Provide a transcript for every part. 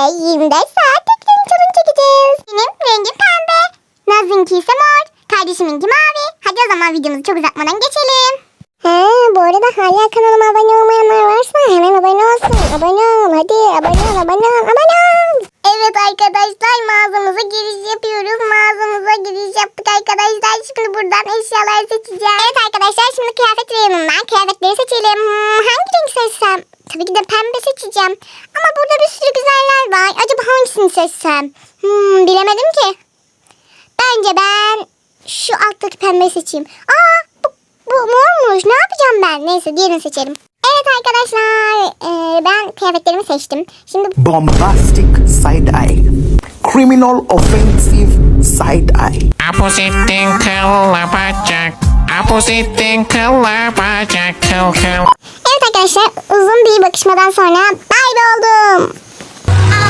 birlikte 24 saat tekrar challenge çekeceğiz. Benim rengim pembe. Naz'ınki ise mor. Kardeşiminki mavi. Hadi o zaman videomuzu çok uzatmadan geçelim. He, bu arada hala kanalıma abone olmayanlar varsa hemen abone olsun. Abone ol hadi abone ol abone ol abone ol. Evet arkadaşlar mağazamıza giriş yapıyoruz. Mağazamıza giriş yaptık arkadaşlar. Şimdi buradan eşyalar seçeceğim. Evet arkadaşlar şimdi kıyafet reyonundan kıyafetleri seçelim. Hmm, hangi renk seçsem? Tabii ki de pembe seçeceğim. Ama burada bir sürü. Acaba hangisini seçsem? Hmm, bilemedim ki. Bence ben şu alttaki pembeyi seçeyim. Aa bu, bu mormuş. Ne yapacağım ben? Neyse diğerini seçelim. Evet arkadaşlar eee, ben kıyafetlerimi seçtim. Şimdi bombastic side eye, criminal offensive side eye. Apozitin kılla bacak. Apozitin kılla bacak kıl kıl. evet arkadaşlar uzun bir bakışmadan sonra Barbie oldum.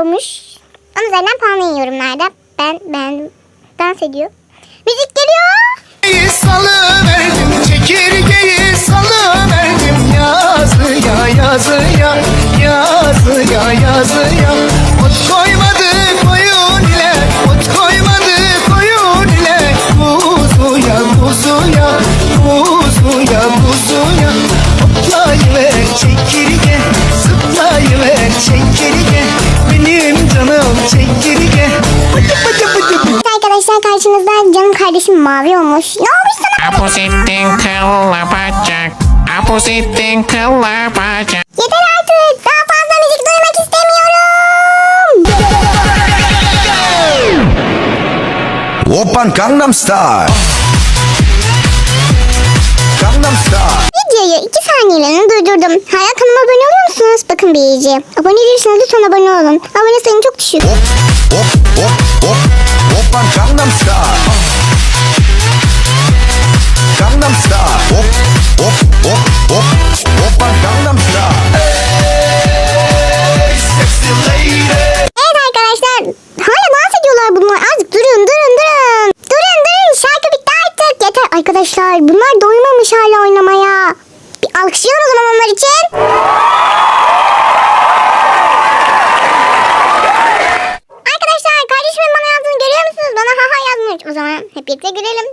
olmuş? Onun üzerinden puanlayın yorumlarda. Ben ben dans ediyor. Müzik geliyor. Salıverdim kardeşim mavi olmuş. Ne olmuş sana? Apozitin kılla bacak. Apozitin kılla bacak. Yeter artık. Daha fazla müzik duymak istemiyorum. Open Gangnam Style. Gangnam Style. Videoyu 2 saniyeliğine durdurdum. Hala kanalıma abone oluyor musunuz? Bakın bir iyice. Abone değilseniz lütfen abone olun. Abone sayım çok düşük. Hop, hop, hop, hop. Open Gangnam Style. Arkadaşlar. Bunlar doymamış hala oynamaya. Bir alkışlayalım o onlar için. Arkadaşlar kardeşimin bana yazdığını görüyor musunuz? Bana haha yazmış. O zaman hep birlikte gülelim.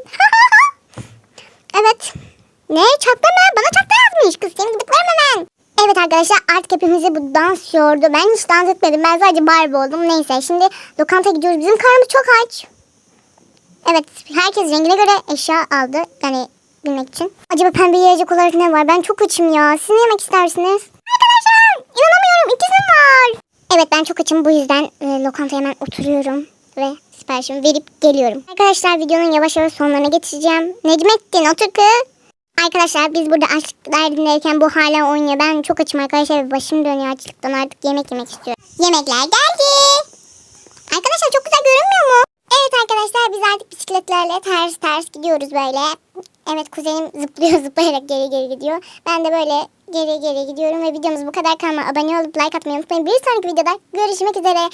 evet. Ne çatla mı? Bana çatla yazmış. Kız seni gıdıklarım hemen. Evet arkadaşlar artık hepimizi bu dans yordu. Ben hiç dans etmedim. Ben sadece Barbie oldum. Neyse şimdi lokanta gidiyoruz. Bizim karnımız çok aç. Evet herkes rengine göre eşya aldı. Yani bilmek için. Acaba pembe yiyecek olarak ne var? Ben çok açım ya. Siz ne yemek istersiniz? Arkadaşlar inanamıyorum ikizim var. Evet ben çok açım bu yüzden e, lokantaya hemen oturuyorum ve siparişimi verip geliyorum. Arkadaşlar videonun yavaş yavaş sonlarına getireceğim. Necmettin otur. Arkadaşlar biz burada açlık derdindeyken bu hala oynuyor. Ben çok açım arkadaşlar başım dönüyor açlıktan artık yemek yemek istiyorum. Yemekler geldi. Arkadaşlar çok güzel görünmüyor mu? kuzenimizlerle ters ters gidiyoruz böyle. Evet kuzenim zıplıyor zıplayarak geri geri gidiyor. Ben de böyle geri geri gidiyorum ve videomuz bu kadar kalma. Abone olup like atmayı unutmayın. Bir sonraki videoda görüşmek üzere.